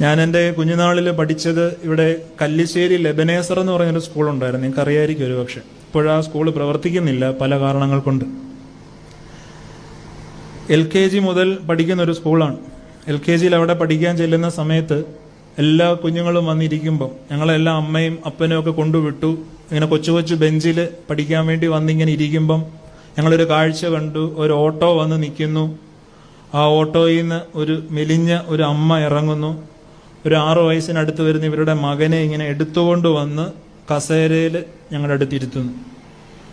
ഞാൻ എന്റെ കുഞ്ഞുനാളിൽ പഠിച്ചത് ഇവിടെ കല്ലിശ്ശേരി ലെബനേസർ എന്ന് പറയുന്നൊരു സ്കൂളുണ്ടായിരുന്നു. നിങ്ങൾക്ക് അറിയായിരിക്കും ഒരു പക്ഷെ. ഇപ്പോഴാ സ്കൂൾ പ്രവർത്തിക്കുന്നില്ല പല കാരണങ്ങൾ കൊണ്ട്. എൽ കെ ജി മുതൽ പഠിക്കുന്ന ഒരു സ്കൂളാണ്. എൽ കെ ജിയിൽ അവിടെ പഠിക്കാൻ ചെല്ലുന്ന സമയത്ത് എല്ലാ കുഞ്ഞുങ്ങളും വന്നിരിക്കുമ്പോൾ ഞങ്ങളെല്ലാം അമ്മയും അപ്പനും ഒക്കെ കൊണ്ടുവിട്ടു. ഇങ്ങനെ കൊച്ചു കൊച്ചു ബെഞ്ചിൽ പഠിക്കാൻ വേണ്ടി വന്നിങ്ങനെ ഇരിക്കുമ്പം ഞങ്ങളൊരു കാഴ്ച കണ്ടു. ഒരു ഓട്ടോ വന്ന് നിൽക്കുന്നു. ആ ഓട്ടോയിൽ നിന്ന് ഒരു മെലിഞ്ഞ ഒരു അമ്മ ഇറങ്ങുന്നു. ഒരു ആറു വയസ്സിനടുത്ത് വരുന്ന ഇവരുടെ മകനെ ഇങ്ങനെ എടുത്തുകൊണ്ട് വന്ന് കസേരയിൽ ഞങ്ങളുടെ അടുത്തിരുത്തുന്നു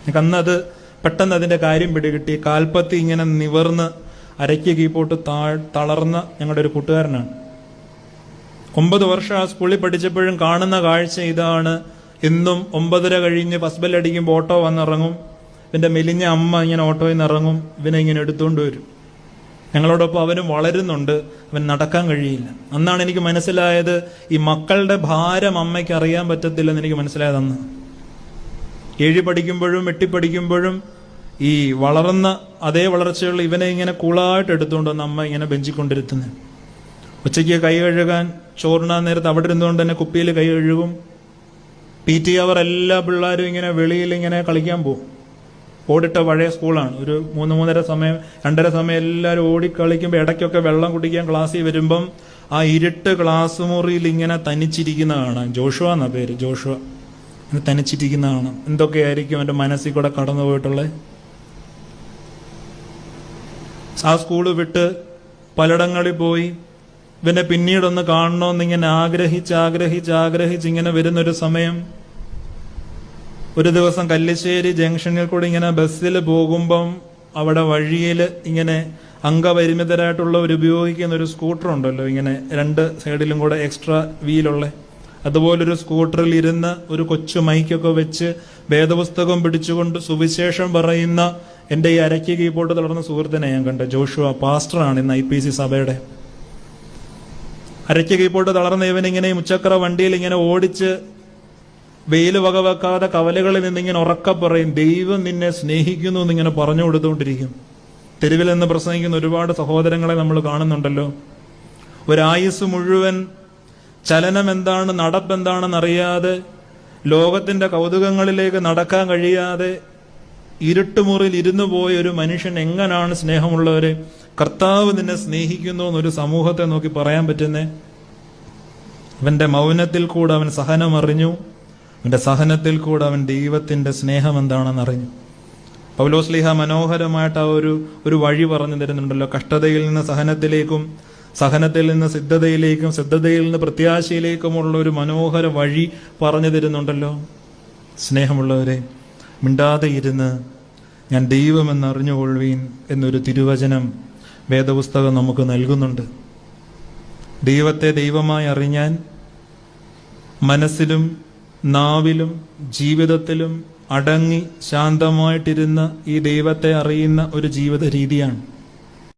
എനിക്ക് അന്ന് അത് പെട്ടെന്ന് അതിന്റെ കാര്യം പിടികിട്ടി. കാൽപ്പത്തി ഇങ്ങനെ നിവർന്ന് അരയ്ക്ക് കീപ്പോട്ട് താ തളർന്ന ഞങ്ങളുടെ ഒരു കൂട്ടുകാരനാണ്. ഒമ്പത് വർഷം ആ സ്കൂളിൽ പഠിച്ചപ്പോഴും കാണുന്ന കാഴ്ച ഇതാണ്. എന്നും ഒമ്പതര കഴിഞ്ഞ് ഫസ്റ്റ് ഓട്ടോ വന്നിറങ്ങും. ഇവന്റെ മെലിഞ്ഞ അമ്മ ഇങ്ങനെ ഓട്ടോയിൽ നിന്ന് ഇറങ്ങും. ഇവനെ ഇങ്ങനെ എടുത്തുകൊണ്ട് വരും. ഞങ്ങളോടൊപ്പം അവനും വളരുന്നുണ്ട്. അവൻ നടക്കാൻ കഴിയില്ല. അന്നാണ് എനിക്ക് മനസ്സിലായത് ഈ മക്കളുടെ ഭാരം അമ്മയ്ക്ക് അറിയാൻ പറ്റത്തില്ലെന്ന് എനിക്ക് മനസ്സിലായത് അന്ന്. ഏഴി പഠിക്കുമ്പോഴും എട്ടി പഠിക്കുമ്പോഴും ഈ വളർന്ന അതേ വളർച്ചയുള്ള ഇവനെ ഇങ്ങനെ കൂളായിട്ട് എടുത്തുകൊണ്ട് വന്ന് അമ്മ ഇങ്ങനെ ബെഞ്ചിക്കൊണ്ടിരുത്തുന്നത്. ഉച്ചയ്ക്ക് കൈ കഴുകാൻ ചോറിനാൻ നേരത്ത് അവിടെ ഇരുന്നുകൊണ്ട് തന്നെ കുപ്പിയിൽ കൈ കഴുകും. പി ടി അവർ എല്ലാ പിള്ളേരും ഇങ്ങനെ വെളിയിൽ ഇങ്ങനെ കളിക്കാൻ പോകും. ഓടിട്ട പഴയ സ്കൂളാണ്. ഒരു മൂന്ന് മൂന്നര സമയം രണ്ടര സമയം എല്ലാവരും ഓടി കളിക്കുമ്പോൾ ഇടയ്ക്കൊക്കെ വെള്ളം കുടിക്കാൻ ക്ലാസ്സിൽ വരുമ്പം ആ ഇരുട്ട് ക്ലാസ് മുറിയിൽ ഇങ്ങനെ തനിച്ചിരിക്കുന്ന കാണാം. ജോഷുവ എന്നാ പേര്? ജോഷുവ. ഇങ്ങനെ തനിച്ചിരിക്കുന്ന കാണാം. എന്തൊക്കെയായിരിക്കും എന്റെ മനസ്സിൽ കൂടെ കടന്നു പോയിട്ടുള്ളത് ആ സ്കൂൾ വിട്ട് പലയിടങ്ങളിൽ പോയി. ഇവനെ പിന്നീടൊന്ന് കാണണമെന്ന് ഇങ്ങനെ ആഗ്രഹിച്ച് ആഗ്രഹിച്ച് ആഗ്രഹിച്ച് ഇങ്ങനെ വരുന്നൊരു സമയം. ഒരു ദിവസം കല്ലിശ്ശേരി ജംഗ്ഷനിൽ കൂടി ഇങ്ങനെ ബസ്സിൽ പോകുമ്പം അവിടെ വഴിയിൽ ഇങ്ങനെ അംഗപരിമിതരായിട്ടുള്ളവർ ഉപയോഗിക്കുന്ന ഒരു സ്കൂട്ടർ ഉണ്ടല്ലോ ഇങ്ങനെ രണ്ട് സൈഡിലും കൂടെ എക്സ്ട്രാ വീലുള്ള അതുപോലൊരു സ്കൂട്ടറിൽ ഇരുന്ന് ഒരു കൊച്ചു മൈക്കൊക്കെ വെച്ച് വേദപുസ്തകം പിടിച്ചുകൊണ്ട് സുവിശേഷം പറയുന്ന എന്റെ ഈ അരയ്ക്ക് കീബോർഡ് തളർന്ന സുഹൃത്തിനെ ഞാൻ കണ്ട. ജോഷുവ പാസ്റ്ററാണ് ഇന്ന് ഐ പി സി സഭയുടെ. അരയ്ക്ക് കീബോർഡ് തളർന്ന ഇവൻ ഇങ്ങനെ മുച്ചക്ര വണ്ടിയിൽ ഇങ്ങനെ ഓടിച്ച് വെയിൽ വകവെക്കാതെ കവലകളിൽ നിന്നിങ്ങനെ ഉറക്ക പറയും ദൈവം നിന്നെ സ്നേഹിക്കുന്നു എന്നിങ്ങനെ പറഞ്ഞു കൊടുത്തുകൊണ്ടിരിക്കും. തെരുവിൽ നിന്ന് പ്രസംഗിക്കുന്ന ഒരുപാട് സഹോദരങ്ങളെ നമ്മൾ കാണുന്നുണ്ടല്ലോ. ഒരായുസ് മുഴുവൻ ചലനം എന്താണ് നടപ്പ് എന്താണെന്ന് അറിയാതെ ലോകത്തിന്റെ കൗതുകങ്ങളിലേക്ക് നടക്കാൻ കഴിയാതെ ഇരുട്ടുമുറിയിൽ ഇരുന്നു പോയ ഒരു മനുഷ്യൻ എങ്ങനാണ് സ്നേഹമുള്ളവരെ? കർത്താവ് നിന്നെ സ്നേഹിക്കുന്നു എന്നൊരു സമൂഹത്തെ നോക്കി പറയാൻ പറ്റുന്നേ? അവന്റെ മൗനത്തിൽ കൂടെ അവൻ സഹനം അവന്റെ സഹനത്തിൽ കൂടെ അവൻ ദൈവത്തിന്റെ സ്നേഹം എന്താണെന്ന് അറിഞ്ഞു. പൗലോസ്ലിഹ മനോഹരമായിട്ട് ആ ഒരു ഒരു വഴി പറഞ്ഞു തരുന്നുണ്ടല്ലോ. കഷ്ടതയിൽ നിന്ന് സഹനത്തിലേക്കും സഹനത്തിൽ നിന്ന് സിദ്ധതയിലേക്കും സിദ്ധതയിൽ നിന്ന് പ്രത്യാശയിലേക്കുമുള്ള ഒരു മനോഹര വഴി പറഞ്ഞു തരുന്നുണ്ടല്ലോ. സ്നേഹമുള്ളവരെ മിണ്ടാതെ ഇരുന്ന് ഞാൻ ദൈവമെന്ന് അറിഞ്ഞുകൊള്ളുവീൻ എന്നൊരു തിരുവചനം വേദപുസ്തകം നമുക്ക് നൽകുന്നുണ്ട്. ദൈവത്തെ ദൈവമായി അറിഞ്ഞാൻ മനസ്സിലും നാവിലും ജീവിതത്തിലും അടങ്ങി ശാന്തമായിട്ടിരുന്ന ഈ ദൈവത്തെ അറിയുന്ന ഒരു ജീവിത രീതിയാണ്